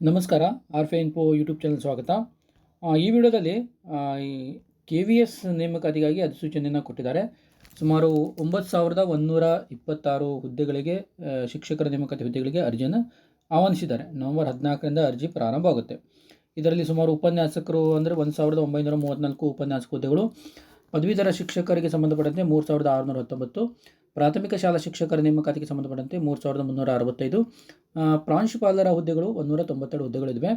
ನಮಸ್ಕಾರ ಆರ್ ಫೆ info YouTube channel ಸ್ವಾಗತ ಈ ವಿಡಿಯೋದಲ್ಲಿ ಕೆ ವಿ ಎಸ್ ನೇಮಕಾತಿಗಾಗಿ ಅಧಿಸೂಚನೆಯನ್ನು ಕೊಟ್ಟಿದ್ದಾರೆ. ಸುಮಾರು ಒಂಬತ್ತು ಸಾವಿರದ ಒಂದೂರ ಇಪ್ಪತ್ತಾರು ಹುದ್ದೆಗಳಿಗೆ ಶಿಕ್ಷಕರ ನೇಮಕಾತಿ ಹುದ್ದೆಗಳಿಗೆ ಅರ್ಜಿಯನ್ನು ಆಹ್ವಾನಿಸಿದ್ದಾರೆ. ನವೆಂಬರ್ ಹದಿನಾಲ್ಕರಿಂದ ಅರ್ಜಿ ಪ್ರಾರಂಭ ಆಗುತ್ತೆ ಇದರಲ್ಲಿ ಸುಮಾರು ಉಪನ್ಯಾಸಕರು ಅಂದರೆ ಒಂದು ಸಾವಿರದ ಒಂಬೈನೂರ ಮೂವತ್ತ್ನಾಲ್ಕು ಉಪನ್ಯಾಸಕ ಹುದ್ದೆಗಳು ಪದವೀಧರ ಶಿಕ್ಷಕರಿಗೆ ಸಂಬಂಧಪಟ್ಟಂತೆ ಮೂರು ಸಾವಿರದ ಆರುನೂರ ಹತ್ತೊಂಬತ್ತು, ಪ್ರಾಥಮಿಕ ಶಾಲಾ ಶಿಕ್ಷಕರ ನೇಮಕಾತಿಗೆ ಸಂಬಂಧಪಟ್ಟಂತೆ ಮೂರು ಸಾವಿರದ ಮುನ್ನೂರ ಅರವತ್ತೈದು ಪ್ರಾಂಶುಪಾಲರ ಹುದ್ದೆಗಳು ಒಂದೂರ ತೊಂಬತ್ತೆರಡು ಹುದ್ದೆಗಳಿವೆ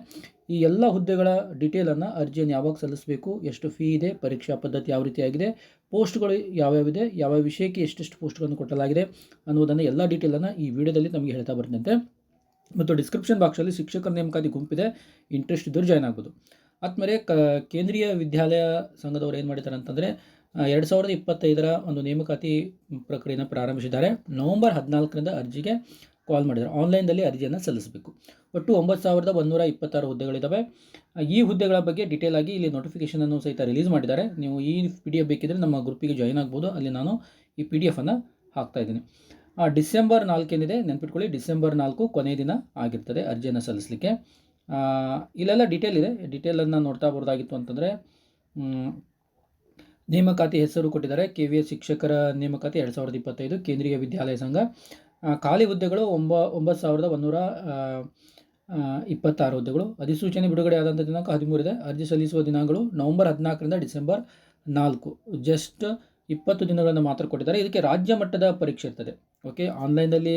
ಈ ಎಲ್ಲ ಹುದ್ದೆಗಳ ಡೀಟೇಲನ್ನು ಅರ್ಜಿಯನ್ನು ಯಾವಾಗ ಸಲ್ಲಿಸಬೇಕು, ಎಷ್ಟು ಫೀ ಇದೆ, ಪರೀಕ್ಷಾ ಪದ್ಧತಿ ಯಾವ ರೀತಿಯಾಗಿದೆ, ಪೋಸ್ಟ್ಗಳು ಯಾವ್ಯಾವಿದೆ ಯಾವ ವಿಷಯಕ್ಕೆ ಎಷ್ಟೆಷ್ಟು ಪೋಸ್ಟ್ಗಳನ್ನು ಕೊಟ್ಟಲಾಗಿದೆ ಅನ್ನೋದನ್ನು ಎಲ್ಲ ಡೀಟೇಲನ್ನು ಈ ವಿಡಿಯೋದಲ್ಲಿ ನಮಗೆ ಹೇಳ್ತಾ ಬರ್ತಂತೆ. ಮತ್ತು ಡಿಸ್ಕ್ರಿಪ್ಷನ್ ಬಾಕ್ಸಲ್ಲಿ ಶಿಕ್ಷಕರ ನೇಮಕಾತಿ ಗುಂಪಿದೆ, ಇಂಟ್ರೆಸ್ಟ್ ಇದ್ದರೂ ಜಾಯ್ನ್ ಆಗ್ಬೋದು. ಆದ್ಮೇಲೆ ಕ, ಕೇಂದ್ರೀಯ ವಿದ್ಯಾಲಯ ಸಂಘದವರು ಏನು ಮಾಡಿದ್ದಾರೆ ಅಂತಂದರೆ ಎರಡು ಸಾವಿರದ ಇಪ್ಪತ್ತೈದರ ಒಂದು ನೇಮಕಾತಿ ಪ್ರಕ್ರಿಯೆಯನ್ನು ಪ್ರಾರಂಭಿಸಿದ್ದಾರೆ. ನವಂಬರ್ ಹದಿನಾಲ್ಕರಿಂದ ಅರ್ಜಿಗೆ ಕಾಲ್ ಮಾಡಿದ್ದಾರೆ. ಆನ್ಲೈನ್ದಲ್ಲಿ ಅರ್ಜಿಯನ್ನು ಸಲ್ಲಿಸಬೇಕು. ಒಟ್ಟು ಒಂಬತ್ತು ಸಾವಿರದ ಒಂದೂರ ಇಪ್ಪತ್ತಾರು ಹುದ್ದೆಗಳಿದ್ದಾವೆ ಈ ಹುದ್ದೆಗಳ ಬಗ್ಗೆ ಡೀಟೇಲ್ ಆಗಿ ಇಲ್ಲಿ ನೋಟಿಫಿಕೇಷನನ್ನು ಸಹಿತ ರಿಲೀಸ್ ಮಾಡಿದ್ದಾರೆ. ನೀವು ಈ ಪಿ ಡಿ ಎಫ್ ಬೇಕಿದ್ದರೆ ನಮ್ಮ ಗ್ರೂಪಿಗೆ ಜಾಯ್ನ್ ಆಗ್ಬೋದು. ಅಲ್ಲಿ ನಾನು ಈ ಪಿ ಡಿ ಎಫನ್ನು ಹಾಕ್ತಾ ಇದ್ದೀನಿ. ಡಿಸೆಂಬರ್ ನಾಲ್ಕೇನಿದೆ ನೆನ್ಪಿಟ್ಕೊಳ್ಳಿ. ಡಿಸೆಂಬರ್ ನಾಲ್ಕು ಕೊನೆಯ ದಿನ ಆಗಿರ್ತದೆ ಅರ್ಜಿಯನ್ನು ಸಲ್ಲಿಸಲಿಕ್ಕೆ. ಇಲ್ಲೆಲ್ಲ ಡೀಟೇಲ್ ಇದೆ. ಡೀಟೇಲನ್ನು ನೋಡ್ತಾ ಬರೋದಾಗಿತ್ತು ಅಂತಂದರೆ ನೇಮಕಾತಿ ಹೆಸರು ಕೊಟ್ಟಿದ್ದಾರೆ. ಕೆ ವಿ ಎಸ್ ಶಿಕ್ಷಕರ ನೇಮಕಾತಿ ಎರಡು ಸಾವಿರದ ಇಪ್ಪತ್ತೈದು ಕೇಂದ್ರೀಯ ವಿದ್ಯಾಲಯ ಸಂಘ. ಖಾಲಿ ಹುದ್ದೆಗಳು ಒಂಬ, ಒಂಬತ್ತು ಸಾವಿರದ ಒಂದೂರ ಇಪ್ಪತ್ತಾರು ಹುದ್ದೆಗಳು. ಅಧಿಸೂಚನೆ ಬಿಡುಗಡೆ ಆದಂಥ ದಿನಾಂಕ ಹದಿಮೂರಿದೆ ಅರ್ಜಿ ಸಲ್ಲಿಸುವ ದಿನಾಂಕಗಳು ನವೆಂಬರ್ ಹದಿನಾಲ್ಕರಿಂದ ಡಿಸೆಂಬರ್ ನಾಲ್ಕು. ಜಸ್ಟ್ ಇಪ್ಪತ್ತು ದಿನಗಳನ್ನು ಮಾತ್ರ ಕೊಟ್ಟಿದ್ದಾರೆ. ಇದಕ್ಕೆ ರಾಜ್ಯ ಮಟ್ಟದ ಪರೀಕ್ಷೆ ಇರ್ತದೆ. ಓಕೆ ಆನ್ಲೈನಲ್ಲಿ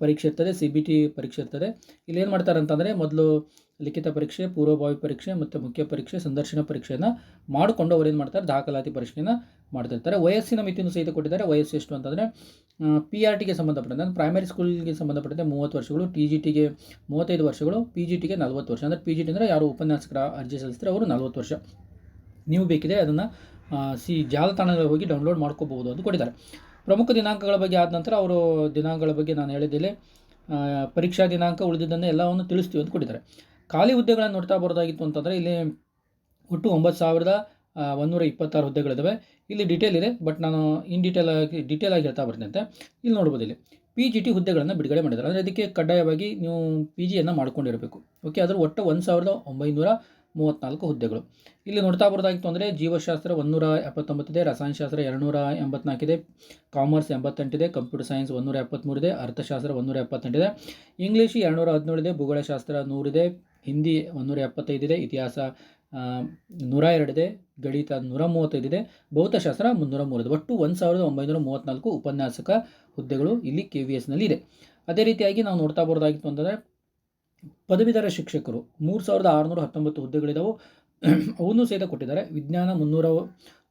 ಪರೀಕ್ಷೆ ಇರ್ತದೆ ಸಿ ಬಿ ಟಿ ಪರೀಕ್ಷೆ ಇರ್ತದೆ. ಇಲ್ಲಿ ಏನು ಮಾಡ್ತಾರೆ ಅಂತಂದರೆ ಮೊದಲು ಲಿಖಿತ ಪರೀಕ್ಷೆ, ಪೂರ್ವಭಾವಿ ಪರೀಕ್ಷೆ ಮತ್ತು ಮುಖ್ಯ ಪರೀಕ್ಷೆ, ಸಂದರ್ಶನ ಪರೀಕ್ಷೆಯನ್ನು ಮಾಡಿಕೊಂಡು ಅವ್ರು ಏನು ಮಾಡ್ತಾರೆ? ದಾಖಲಾತಿ ಪರೀಕ್ಷೆಯನ್ನು ಮಾಡ್ತಿರ್ತಾರೆ. ವಯಸ್ಸಿನ ಮಿತಿಯನ್ನು ಸಹಿತ ಕೊಟ್ಟಿದ್ದಾರೆ. ವಯಸ್ಸು ಎಷ್ಟು ಅಂತಂದರೆ ಪಿ ಆರ್ ಟಿಗೆ ಸಂಬಂಧಪಟ್ಟಂತೆ, ಅಂದರೆ ಪ್ರೈಮರಿ ಸ್ಕೂಲ್ಗೆ ಸಂಬಂಧಪಟ್ಟಂತೆ ಮೂವತ್ತು ವರ್ಷಗಳು ಟಿ ಜಿ ಟಿಗೆ ಮೂವತ್ತೈದು ವರ್ಷಗಳು ಪಿ ಜಿ ಟಿಗೆ ನಲ್ವತ್ತು ವರ್ಷ. ಅಂದರೆ ಪಿ ಜಿ ಟಿ ಅಂದರೆ ಯಾರು ಉಪನ್ಯಾಸಕರ ಅರ್ಜಿ ಸಲ್ಲಿಸ್ತಾರೆ ಅವರು ನಲ್ವತ್ತು ವರ್ಷ. ನೀವು ಬೇಕಿದ್ರೆ ಅದನ್ನು ಸಿ, ಜಾಲತಾಣಗಳಿಗೆ ಹೋಗಿ ಡೌನ್ಲೋಡ್ ಮಾಡ್ಕೋಬಹುದು ಅಂತ ಕೊಟ್ಟಿದ್ದಾರೆ. ಪ್ರಮುಖ ದಿನಾಂಕಗಳ ಬಗ್ಗೆ ಆದ ನಂತರ ಅವರು ದಿನಾಂಕಗಳ ಬಗ್ಗೆ ನಾನು ಹೇಳಿದ್ದೇನೆ ಪರೀಕ್ಷಾ ದಿನಾಂಕ ಉಳಿದಿದ್ದನ್ನು ಎಲ್ಲವನ್ನು ತಿಳಿಸ್ತೀವಿ ಅಂತ ಕೊಟ್ಟಿದ್ದಾರೆ. ಖಾಲಿ ಹುದ್ದೆಗಳನ್ನು ನೋಡ್ತಾ ಬರೋದಾಗಿತ್ತು ಅಂತಂದರೆ ಇಲ್ಲಿ ಒಟ್ಟು ಒಂಬತ್ತು ಸಾವಿರದ ಒಂದೂರ ಇಪ್ಪತ್ತಾರು ಹುದ್ದೆಗಳಿದ್ದಾವೆ ಇಲ್ಲಿ ಡೀಟೇಲ್ ಇದೆ ಬಟ್ ನಾನು ಇನ್ ಡೀಟೇಲ್ ಆಗಿ ಡೀಟೇಲ್ ಆಗಿ ಹೇಳ್ತಾ ಬರ್ತೀನಿ ಅಂತ ಇಲ್ಲಿ ನೋಡ್ಬೋದು ಇಲ್ಲಿ. ಪಿ ಜಿ ಟಿ ಹುದ್ದೆಗಳನ್ನು ಬಿಡುಗಡೆ ಮಾಡಿದ್ದಾರೆ. ಅಂದರೆ ಅದಕ್ಕೆ ಕಡ್ಡಾಯವಾಗಿ ನೀವು ಪಿ ಜಿಯನ್ನು ಮಾಡ್ಕೊಂಡಿರಬೇಕು. ಓಕೆ ಅದರ ಒಟ್ಟು ಒಂದು ಸಾವಿರದ ಒಂಬೈನೂರ ಮೂವತ್ತ್ನಾಲ್ಕು ಹುದ್ದೆಗಳು. ಇಲ್ಲಿ ನೋಡ್ತಾ ಬರೋದಾಗಿತ್ತು ಅಂದರೆ ಜೀವಶಾಸ್ತ್ರ ಒಂದೂರ ಎಪ್ಪತ್ತೊಂಬತ್ತಿದೆ ರಸಾಯನಶಾಸ್ತ್ರ ಎರಡುನೂರ ಎಂಬತ್ನಾಲ್ಕಿದೆ ಕಾಮರ್ಸ್ ಎಂಬತ್ತೆಂಟಿದೆ ಕಂಪ್ಯೂಟರ್ ಸೈನ್ಸ್ ಒಂದೂರ ಎಪ್ಪತ್ತ್ಮೂರಿದೆ ಅರ್ಥಶಾಸ್ತ್ರ ಒಂದೂರ ಎಪ್ಪತ್ತೆಂಟಿದೆ ಇಂಗ್ಲೀಷ್ ಎರಡುನೂರ ಹದಿನೇಳಿದೆ ಭೂಗೋಳಶಾಸ್ತ್ರ ನೂರಿದೆ ಹಿಂದಿ ಒಂದೂರ ಎಪ್ಪತ್ತೈದಿದೆ ಇತಿಹಾಸ ನೂರ ಎರಡಿದೆ ಗಣಿತ ನೂರ ಮೂವತ್ತೈದಿದೆ ಭೌತಶಾಸ್ತ್ರ ಮುನ್ನೂರ ಮೂರಿದೆ ಒಟ್ಟು ಒಂದು ಸಾವಿರದ ಒಂಬೈನೂರ ಮೂವತ್ತ್ನಾಲ್ಕು ಉಪನ್ಯಾಸಕ ಹುದ್ದೆಗಳು ಇಲ್ಲಿ ಕೆ ವಿ ಎಸ್ನಲ್ಲಿ ಇದೆ. ಅದೇ ರೀತಿಯಾಗಿ ನಾವು ನೋಡ್ತಾ ಬರೋದಾಗಿತ್ತು ಅಂತಂದರೆ ಪದವೀಧರ ಶಿಕ್ಷಕರು ಮೂರು ಸಾವಿರದ ಆರುನೂರ ಹತ್ತೊಂಬತ್ತು ಹುದ್ದೆಗಳಿದಾವೆ. ಅವನ್ನು ಸಹಿತ ಕೊಟ್ಟಿದ್ದಾರೆ. ವಿಜ್ಞಾನ ಮುನ್ನೂರ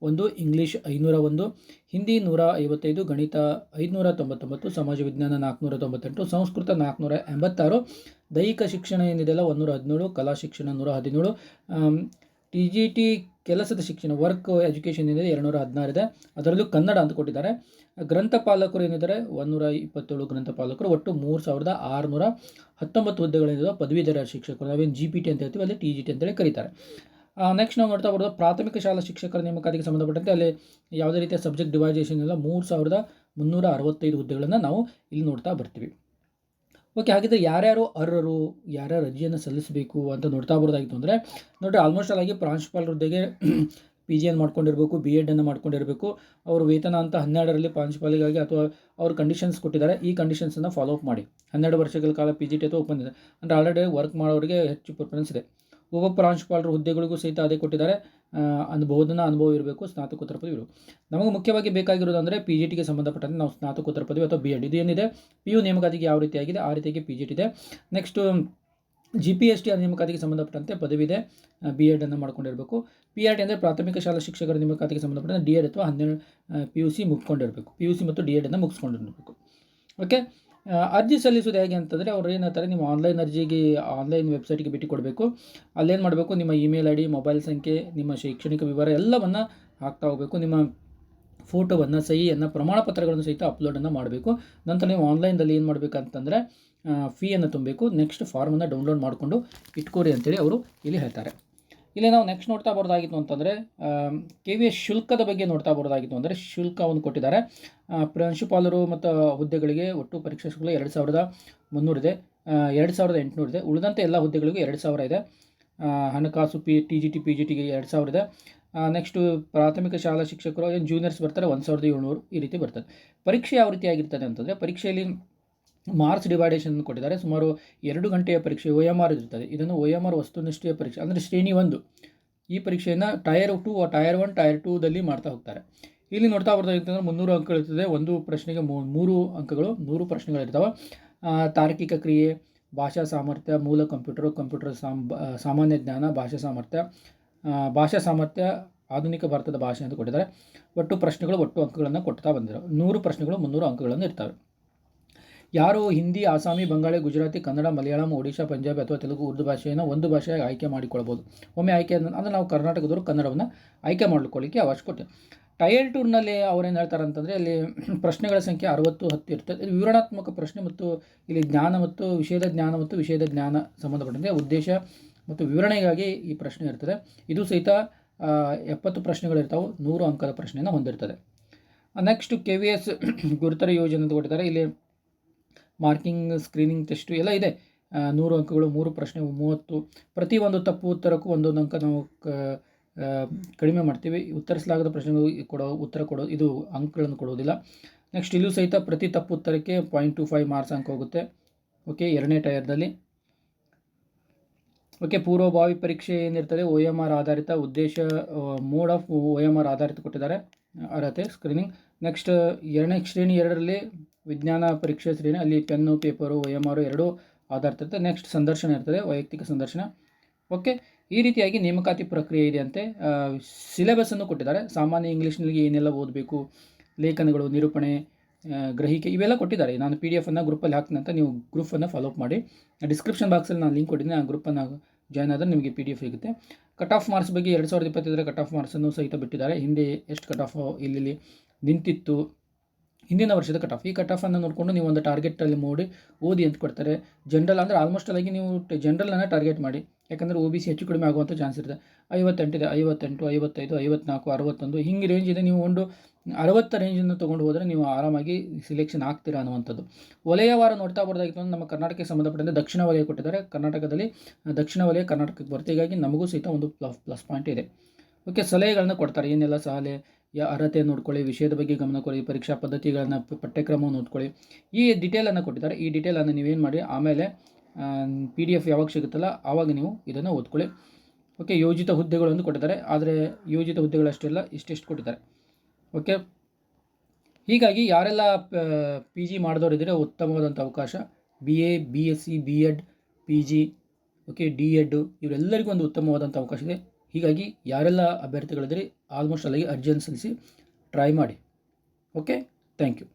ಒಂದು, ಇಂಗ್ಲೀಷ್ ಐನೂರ ಒಂದು, ಹಿಂದಿ ನೂರ ಐವತ್ತೈದು, ಗಣಿತ ಐದುನೂರ ತೊಂಬತ್ತೊಂಬತ್ತು, ಸಮಾಜ ವಿಜ್ಞಾನ ನಾಲ್ಕುನೂರ ತೊಂಬತ್ತೆಂಟು, ಸಂಸ್ಕೃತ ನಾಲ್ಕುನೂರ ಎಂಬತ್ತಾರು, ದೈಹಿಕ ಶಿಕ್ಷಣ ಏನಿದೆಯಲ್ಲ ಒಂದೂರ ಹದಿನೇಳು, ಕಲಾ ಶಿಕ್ಷಣ ನೂರ ಹದಿನೇಳು ಟಿ ಜಿ ಟಿ ಕೆಲಸದ ಶಿಕ್ಷಣ, ವರ್ಕ್, ಎಜುಕೇಷನ್ ಏನಿದೆ ಎರಡುನೂರ ಹದಿನಾರಿದೆ. ಅದರಲ್ಲೂ ಕನ್ನಡ ಅಂತ ಕೊಟ್ಟಿದ್ದಾರೆ. ಗ್ರಂಥಪಾಲಕರು ಏನಿದ್ದಾರೆ? ಒಂದೂರ ಇಪ್ಪತ್ತೇಳು ಗ್ರಂಥಪಾಲಕರು, ಒಟ್ಟು ಮೂರು ಸಾವಿರದ ಆರುನೂರ ಹತ್ತೊಂಬತ್ತು ಹುದ್ದೆಗಳೇನಿದೆ ಪದವೀಧರ ಶಿಕ್ಷಕರು. ನಾವೇನು ಜಿ ಪಿ ಟಿ ಅಂತ ಹೇಳ್ತೀವಿ, ಅಲ್ಲಿ ಟಿ ಜಿ ಟಿ ಅಂತೇಳಿ ಕರೀತಾರೆ. ನೆಕ್ಸ್ಟ್ ನಾವು ನೋಡ್ತಾ ಬರೋದು ಪ್ರಾಥಮಿಕ ಶಾಲಾ ಶಿಕ್ಷಕರ ನೇಮಕಾತಿಗೆ ಸಂಬಂಧಪಟ್ಟಂತೆ ಅಲ್ಲಿ ಯಾವುದೇ ರೀತಿಯ ಸಬ್ಜೆಕ್ಟ್ ಡಿವೈಜೇಷನ್ ಇಲ್ಲ. ಮೂರು ಸಾವಿರದ ಮುನ್ನೂರ ಅರವತ್ತೈದು ಹುದ್ದೆಗಳನ್ನು ನಾವು ಇಲ್ಲಿ ನೋಡ್ತಾ ಬರ್ತೀವಿ. ಓಕೆ ಹಾಗಿದ್ರೆ ಯಾರ್ಯಾರು ಅರ್ಹರು, ಯಾರ್ಯಾರು ಅರ್ಜಿಯನ್ನು ಸಲ್ಲಿಸಬೇಕು ಅಂತ ನೋಡ್ತಾ ಬರೋದಾಗಿತ್ತು ಅಂದರೆ, ನೋಡಿರಿ ಆಲ್ಮೋಸ್ಟ್ ಆಗಿ ಪ್ರಾಂಶುಪಾಲ ಹುದ್ದೆಗೆ ಪಿ ಜಿಯನ್ನು ಮಾಡ್ಕೊಂಡಿರಬೇಕು ಬಿ ಎಡನ್ನು ಮಾಡ್ಕೊಂಡಿರಬೇಕು. ಅವರು ವೇತನ ಅಂತ ಹನ್ನೆರಡರಲ್ಲಿ ಪ್ರಾಂಶುಪಾಲಿಗಾಗಿ ಅಥವಾ ಅವ್ರ ಕಂಡೀಷನ್ಸ್ ಕೊಟ್ಟಿದ್ದಾರೆ, ಈ ಕಂಡೀಷನ್ಸನ್ನು ಫಾಲೋ ಅಪ್ ಮಾಡಿ. ಹನ್ನೆರಡು ವರ್ಷಗಳ ಕಾಲ ಪಿ ಜಿ ಟಿ ಅಥವಾ ಓಪನ್ ಇದೆ. ಅಂದರೆ ಆಲ್ರೆಡಿ ವರ್ಕ್ ಮಾಡೋರಿಗೆ ಹೆಚ್ಚು ಪ್ರಿಫರೆನ್ಸ್ ಇದೆ. ಉಪ ಪ್ರಾಂಶುಪಾಲರ ಹುದ್ದೆಗಳಿಗೂ ಸಹಿತ ಅದೇ ಕೊಟ್ಟಿದ್ದಾರೆ. ಅನುಭವದ ಅನುಭವ ಇರಬೇಕು, ಸ್ನಾತಕೋತ್ತರ ಪದವಿ ನಮಗೆ ಮುಖ್ಯವಾಗಿ ಬೇಕಾಗಿರೋದು ಅಂದರೆ ಪಿ ಜಿ ಟಿಗೆ ಸಂಬಂಧಪಟ್ಟಂತೆ ನಾವು ಸ್ನಾತಕೋತ್ತರ ಪದವಿ ಅಥವಾ ಬಿ ಎಡ್ ಇದು ಏನಿದೆ ಪಿ ಯು ನೇಮಕಾತಿಗೆ ಯಾವ ರೀತಿಯಾಗಿದೆ? ಆ ರೀತಿಯಾಗಿ ಪಿ ಜಿ ಟಿ ಇದೆ. Next G P S T ನೇಮಕಾತಿಗೆ ಸಂಬಂಧಪಟ್ಟಂತೆ ಪದವಿ ಇದೆ. ಬಿ ಎಡನ್ನು ಮಾಡ್ಕೊಂಡಿರಬೇಕು. ಪಿ ಆರ್ ಟಿ ಅಂದರೆ ಪ್ರಾಥಮಿಕ ಶಾಲಾ ಶಿಕ್ಷಕರ ನೇಮಕಾತಿಗೆ ಸಂಬಂಧಪಟ್ಟಂತೆ ಡಿ ಎಡ್ ಅಥವಾ ಹನ್ನೆರಡು ಪಿ ಯು ಸಿ ಮುಗ್ಕೊಂಡಿರಬೇಕು. ಪಿ ಯು ಸಿ ಮತ್ತು ಡಿ ಎಡನ್ನು ಮುಗಿಸ್ಕೊಂಡಿರಬೇಕು. ಓಕೆ ಅರ್ಜಿ ಸಲ್ಲಿಸೋದು ಹೇಗೆ ಅಂತಂದರೆ ಅವ್ರು ಏನು ನಿಮ್ಮ ಆನ್ಲೈನ್ ಅರ್ಜಿಗೆ ಆನ್ಲೈನ್ ವೆಬ್ಸೈಟ್ಗೆ ಭೇಟಿ ಕೊಡಬೇಕು. ಅಲ್ಲೇನು ಮಾಡಬೇಕು, ನಿಮ್ಮ ಇಮೇಲ್ ಐ ಡಿ ಮೊಬೈಲ್ ಸಂಖ್ಯೆ, ನಿಮ್ಮ ಶೈಕ್ಷಣಿಕ ವಿವರ ಎಲ್ಲವನ್ನು ಹಾಕ್ತಾ ಹೋಗಬೇಕು. ನಿಮ್ಮ ಫೋಟೋವನ್ನು, ಸಹಿಯನ್ನು ಪ್ರಮಾಣ ಪತ್ರಗಳನ್ನು ಸಹಿತ ಅಪ್ಲೋಡನ್ನು ಮಾಡಬೇಕು. ನಂತರ ನೀವು ಆನ್ಲೈನಲ್ಲಿ ಏನು ಮಾಡಬೇಕಂತಂದರೆ ಫೀಯನ್ನು ತುಂಬಬೇಕು. ನೆಕ್ಸ್ಟ್ ಫಾರ್ಮನ್ನು ಡೌನ್ಲೋಡ್ ಮಾಡಿಕೊಂಡು ಇಟ್ಕೋರಿ ಅಂತೇಳಿ ಅವರು ಇಲ್ಲಿ ಹೇಳ್ತಾರೆ. ಇಲ್ಲಿ ನಾವು ನೆಕ್ಸ್ಟ್ ನೋಡ್ತಾ ಬರೋದಾಗಿತ್ತು ಅಂತಂದರೆ ಕೆ ವಿ ಎಸ್ ಶುಲ್ಕದ ಬಗ್ಗೆ ನೋಡ್ತಾ ಬರೋದಾಗಿತ್ತು ಅಂದರೆ ಶುಲ್ಕವನ್ನು ಕೊಟ್ಟಿದ್ದಾರೆ. ಪ್ರಾಂಶುಪಾಲರು ಮತ್ತು ಹುದ್ದೆಗಳಿಗೆ ಒಟ್ಟು ಪರೀಕ್ಷಾ ಶುಲ್ಕ ಎರಡು ಸಾವಿರದ ಮುನ್ನೂರಿದೆ ಎರಡು ಸಾವಿರದ ಎಂಟುನೂರಿದೆ ಉಳಿದಂತೆ ಎಲ್ಲ ಹುದ್ದೆಗಳಿಗೂ ಎರಡು ಸಾವಿರ ಇದೆ. ಹಣಕಾಸು P T G T P G ಟಿಗೆ ಎರಡು ಸಾವಿರ ಇದೆ. ನೆಕ್ಸ್ಟು ಪ್ರಾಥಮಿಕ ಶಾಲಾ ಶಿಕ್ಷಕರು, ಏನು ಜೂನಿಯರ್ಸ್ ಬರ್ತಾರೆ, ಒಂದು ಸಾವಿರದ ಏಳ್ನೂರು ಈ ರೀತಿ ಬರ್ತದೆ. ಪರೀಕ್ಷೆ ಯಾವ ರೀತಿ ಆಗಿರ್ತದೆ ಅಂತಂದರೆ, ಪರೀಕ್ಷೆಯಲ್ಲಿ ಮಾರ್ಕ್ಸ್ ಡಿವೈಡೇಷನ್ ಕೊಟ್ಟಿದ್ದಾರೆ. ಸುಮಾರು ಎರಡು ಗಂಟೆಯ ಪರೀಕ್ಷೆ ಒ ಎಂ ಆರ್ ಇರ್ತದೆ ಇದನ್ನು ಒ ಎಂ ಆರ್ ವಸ್ತುನಿಷ್ಠೆಯ ಪರೀಕ್ಷೆ, ಅಂದರೆ ಶ್ರೇಣಿ ಒಂದು. ಈ ಪರೀಕ್ಷೆಯನ್ನು tier two tier one tier ಟೂದಲ್ಲಿ ಮಾಡ್ತಾ ಹೋಗ್ತಾರೆ. ಇಲ್ಲಿ ನೋಡ್ತಾ ಬರ್ತಾ ಇರ್ತಂದ್ರೆ ಮುನ್ನೂರು ಅಂಕಗಳು ಇರ್ತದೆ. ಒಂದು ಪ್ರಶ್ನೆಗೆ ಮೂರು ಅಂಕಗಳು ನೂರು ಪ್ರಶ್ನೆಗಳಿರ್ತಾವೆ ತಾರ್ಕಿಕ ಕ್ರಿಯೆ, ಭಾಷಾ ಸಾಮರ್ಥ್ಯ, ಮೂಲ ಕಂಪ್ಯೂಟರ್ ಕಂಪ್ಯೂಟರ್ ಸಾಮ್ ಸಾಮಾನ್ಯ ಜ್ಞಾನ, ಭಾಷಾ ಸಾಮರ್ಥ್ಯ ಭಾಷಾ ಸಾಮರ್ಥ್ಯ, ಆಧುನಿಕ ಭಾರತದ ಭಾಷೆ ಅಂತ ಕೊಟ್ಟಿದ್ದಾರೆ. ಒಟ್ಟು ಪ್ರಶ್ನೆಗಳು ಒಟ್ಟು ಅಂಕಗಳನ್ನು ಕೊಡ್ತಾ ಬಂದಿರೋ ನೂರು ಪ್ರಶ್ನೆಗಳು, ಮುನ್ನೂರು ಅಂಕಗಳನ್ನು ಇರ್ತವೆ. ಯಾರು ಹಿಂದಿ ಆಸಾಮಿ ಬಂಗಾಳಿ, ಗುಜರಾತಿ, ಕನ್ನಡ, ಮಲಯಾಳಂ, ಒಡಿಶಾ, ಪಂಜಾಬಿ ಅಥವಾ ತೆಲುಗು ಉರ್ದು ಭಾಷೆಯನ್ನು ಒಂದು ಭಾಷೆಯಾಗಿ ಆಯ್ಕೆ ಮಾಡಿಕೊಳ್ಬೋದು. ಒಮ್ಮೆ ಆಯ್ಕೆ ಅಂದ್ರೆ ನಾವು ಕರ್ನಾಟಕದವರು ಕನ್ನಡವನ್ನು ಆಯ್ಕೆ ಮಾಡ್ಕೊಳ್ಳಿಕ್ಕೆ ಅವಕಾಶ ಕೊಟ್ಟೆ ಟೈರ್ ಟೂರ್ನಲ್ಲಿ ಅವ್ರೇನು ಹೇಳ್ತಾರೆ ಅಂತಂದರೆ ಅಲ್ಲಿ ಪ್ರಶ್ನೆಗಳ ಸಂಖ್ಯೆ ಅರವತ್ತು, ಹತ್ತು ಇರ್ತದೆ. ವಿವರಣಾತ್ಮಕ ಪ್ರಶ್ನೆ ಮತ್ತು ಇಲ್ಲಿ ಜ್ಞಾನ ಮತ್ತು ವಿಷಯದ ಜ್ಞಾನ ಮತ್ತು ವಿಷಯದ ಜ್ಞಾನ ಸಂಬಂಧಪಟ್ಟಂತೆ ಉದ್ದೇಶ ಮತ್ತು ವಿವರಣೆಗಾಗಿ ಈ ಪ್ರಶ್ನೆ ಇರ್ತದೆ. ಇದು ಸಹಿತ ಎಪ್ಪತ್ತು ಪ್ರಶ್ನೆಗಳಿರ್ತಾವೆ ನೂರು ಅಂಕದ ಪ್ರಶ್ನೆಯನ್ನು ಹೊಂದಿರ್ತದೆ. ನೆಕ್ಸ್ಟ್ ಕೆ ವಿ ಎಸ್ ಗುರುತರ ಯೋಜನೆ ಅಂತ ಕೊಟ್ಟಿದ್ದಾರೆ. ಇಲ್ಲಿ ಮಾರ್ಕಿಂಗ್, ಸ್ಕ್ರೀನಿಂಗ್ ಟೆಸ್ಟು ಎಲ್ಲ ಇದೆ. ನೂರು ಅಂಕಗಳು, ಮೂರು ಪ್ರಶ್ನೆ, ಮೂವತ್ತು. ಪ್ರತಿಯೊಂದು ತಪ್ಪು ಉತ್ತರಕ್ಕೂ ಒಂದೊಂದು ಅಂಕ ನಾವು ಕಡಿಮೆ ಮಾಡ್ತೀವಿ. ಉತ್ತರಿಸಲಾಗದ ಪ್ರಶ್ನೆಗಳು ಕೊಡೋ, ಉತ್ತರ ಕೊಡೋ, ಇದು ಅಂಕಗಳನ್ನು ಕೊಡೋದಿಲ್ಲ. ನೆಕ್ಸ್ಟ್ ಇಲ್ಲೂ ಸಹಿತ ಪ್ರತಿ ತಪ್ಪು ಉತ್ತರಕ್ಕೆ ಪಾಯಿಂಟ್ ಟು ಫೈವ್ ಮಾರ್ಕ್ಸ್ ಅಂಕ ಹೋಗುತ್ತೆ. ಓಕೆ ಎರಡನೇ ಟಯರ್ದಲ್ಲಿ ಓಕೆ ಪೂರ್ವಭಾವಿ ಪರೀಕ್ಷೆ ಏನಿರ್ತದೆ? ಒ ಎಂ ಆರ್ ಆಧಾರಿತ ಉದ್ದೇಶ mode of O M R ಆಧಾರಿತ ಕೊಟ್ಟಿದ್ದಾರೆ. ಅರ್ಹತೆ ಸ್ಕ್ರೀನಿಂಗ್ ನೆಕ್ಸ್ಟ್ ಎರಡನೇ ಶ್ರೇಣಿ ಎರಡರಲ್ಲಿ ವಿಜ್ಞಾನ ಪರೀಕ್ಷೆ ಶ್ರೇಣಿ, ಅಲ್ಲಿ ಪೆನ್ನು, ಪೇಪರು ಎಂ ಆರು ಎರಡೂ ಆಧಾರಿತ ಇರ್ತದೆ ನೆಕ್ಸ್ಟ್ ಸಂದರ್ಶನ ಇರ್ತದೆ, ವೈಯಕ್ತಿಕ ಸಂದರ್ಶನ. ಓಕೆ ಈ ರೀತಿಯಾಗಿ ನೇಮಕಾತಿ ಪ್ರಕ್ರಿಯೆ ಇದೆ ಅಂತೆ. ಸಿಲೆಬಸನ್ನು ಕೊಟ್ಟಿದ್ದಾರೆ. ಸಾಮಾನ್ಯ ಇಂಗ್ಲೀಷ್ನಲ್ಲಿ ಏನೆಲ್ಲ ಓದಬೇಕು, ಲೇಖನಗಳು, ನಿರೂಪಣೆ ಗ್ರಹಿಕೆ, ಇವೆಲ್ಲ ಕೊಟ್ಟಿದ್ದಾರೆ. ನಾನು ಪಿ ಡಿ ಎಫನ್ನು ಗ್ರೂಪಲ್ಲಿ ಹಾಕ್ತೀನಿ ಅಂತ ನೀವು ಗ್ರೂಪನ್ನು ಫಾಲೋ ಅಪ್ ಮಾಡಿ. ಡಿಸ್ಕ್ರಿಪ್ಷನ್ ಬಾಕ್ಸಲ್ಲಿ ನಾನು ಲಿಂಕ್ ಕೊಟ್ಟಿದ್ದೀನಿ. ಆ ಗ್ರೂಪನ್ನು ಜಾಯ್ನ್ ಆದರೆ ನಿಮಗೆ ಪಿ ಡಿ ಎಫ್ ಸಿಗುತ್ತೆ. ಕಟ್ ಆಫ್ ಮಾರ್ಕ್ಸ್ ಬಗ್ಗೆ ಎರಡು ಸಾವಿರದ ಇಪ್ಪತ್ತೈದರ ಕಟ್ ಆಫ್ ಮಾರ್ಕ್ಸನ್ನು ಸಹಿತ ಬಿಟ್ಟಿದ್ದಾರೆ. ಹಿಂದೆ ಎಷ್ಟು ಕಟ್ ಆಫ್ ಇಲ್ಲಿ ನಿಂತಿತ್ತು ಹಿಂದಿನ ವರ್ಷದ ಕಟ್ ಆಫ್ ಈ ಕಟ್ ಆಫನ್ನು ನೋಡಿಕೊಂಡು ನೀವು ಒಂದು ಟಾರ್ಗೆಟಲ್ಲಿ ಮೂಡಿ ಓದಿ ಅಂತ ಕೊಡ್ತಾರೆ. ಜನರಲ್ ಅಂದರೆ ಆಲ್ಮೋಸ್ಟ್ ಆಗಿ ನೀವು ಜನರಲನ್ನು ಟಾರ್ಗೆಟ್ ಮಾಡಿ. ಯಾಕಂದರೆ ಓ ಬಿ ಸಿ ಹೆಚ್ಚು ಕಡಿಮೆ ಆಗುವಂಥ ಚಾನ್ಸ್ ಇರುತ್ತೆ ಐವತ್ತೆಂಟಿದೆ, ಐವತ್ತೆಂಟು, ಐವತ್ತೈದು, ಐವತ್ನಾಲ್ಕು, ಅರವತ್ತೊಂದು, ಹಿಂಗೆ ರೇಂಜ್ ಇದೆ. ನೀವು ಒಂದು ಅರವತ್ತು ರೇಂಜನ್ನು ತೊಗೊಂಡು ಹೋದರೆ ನೀವು ಆರಾಮಾಗಿ ಸಿಲೆಕ್ಷನ್ ಆಗ್ತೀರಾ ಅನ್ನುವಂಥದ್ದು. ವಲಯವಾರ ನೋಡ್ತಾ ಬರೋದಾಗಿತ್ತು ನಮ್ಮ ಕರ್ನಾಟಕಕ್ಕೆ ಸಂಬಂಧಪಟ್ಟಂತೆ ದಕ್ಷಿಣ ವಲಯ ಕೊಟ್ಟಿದ್ದಾರೆ. ಕರ್ನಾಟಕದಲ್ಲಿ ದಕ್ಷಿಣ ವಲಯ ಕರ್ನಾಟಕಕ್ಕೆ ಬರ್ತೀಗಾಗಿ ನಮಗೂ ಸಹಿತ ಒಂದು ಪ್ಲಸ್ ಪ್ಲಸ್ ಪಾಯಿಂಟ್ ಇದೆ. ಓಕೆ ಸಲಹೆಗಳನ್ನ ಕೊಡ್ತಾರೆ. ಏನೆಲ್ಲ ಸಲಹೆ? ಯಾ ಅರ್ಹತೆ ನೋಡ್ಕೊಳ್ಳಿ, ವಿಷಯದ ಬಗ್ಗೆ ಗಮನ ಕೊಡಿ, ಪರೀಕ್ಷಾ ಪದ್ಧತಿಗಳನ್ನು ಪಠ್ಯಕ್ರಮವನ್ನು ನೋಡ್ಕೊಳ್ಳಿ. ಈ ಡಿಟೇಲನ್ನು ಕೊಟ್ಟಿದ್ದಾರೆ. ಈ ಡಿಟೇಲನ್ನು ನೀವೇನು ಮಾಡಿ, ಆಮೇಲೆ ಪಿ ಡಿ ಎಫ್ ಯಾವಾಗ ಸಿಗುತ್ತಲ್ಲ ಆವಾಗ ನೀವು ಇದನ್ನು ಓದ್ಕೊಳ್ಳಿ. ಓಕೆ ಯೋಜಿತ ಹುದ್ದೆಗಳನ್ನು ಕೊಟ್ಟಿದ್ದಾರೆ. ಆದರೆ ಯೋಜಿತ ಹುದ್ದೆಗಳಷ್ಟೆಲ್ಲ ಇಷ್ಟೆಷ್ಟು ಕೊಟ್ಟಿದ್ದಾರೆ. ಓಕೆ ಹೀಗಾಗಿ ಯಾರೆಲ್ಲ, ಪಿ ಜಿ ಮಾಡಿದವರಿದ್ದರೆ ಉತ್ತಮವಾದಂಥ ಅವಕಾಶ. B A B S C B Ed P G okay D Ed ಇವರೆಲ್ಲರಿಗೂ ಒಂದು ಉತ್ತಮವಾದಂಥ ಅವಕಾಶ ಇದೆ. ಹೀಗಾಗಿ ಯಾರೆಲ್ಲ ಅಭ್ಯರ್ಥಿಗಳಿದ್ದರೆ ಆಲ್ಮೋಸ್ಟ್ ಅಲ್ಲಿಗೆ ಅರ್ಜಿಯನ್ನು ಸಲ್ಲಿಸಿ ಟ್ರೈ ಮಾಡಿ. Okay thank you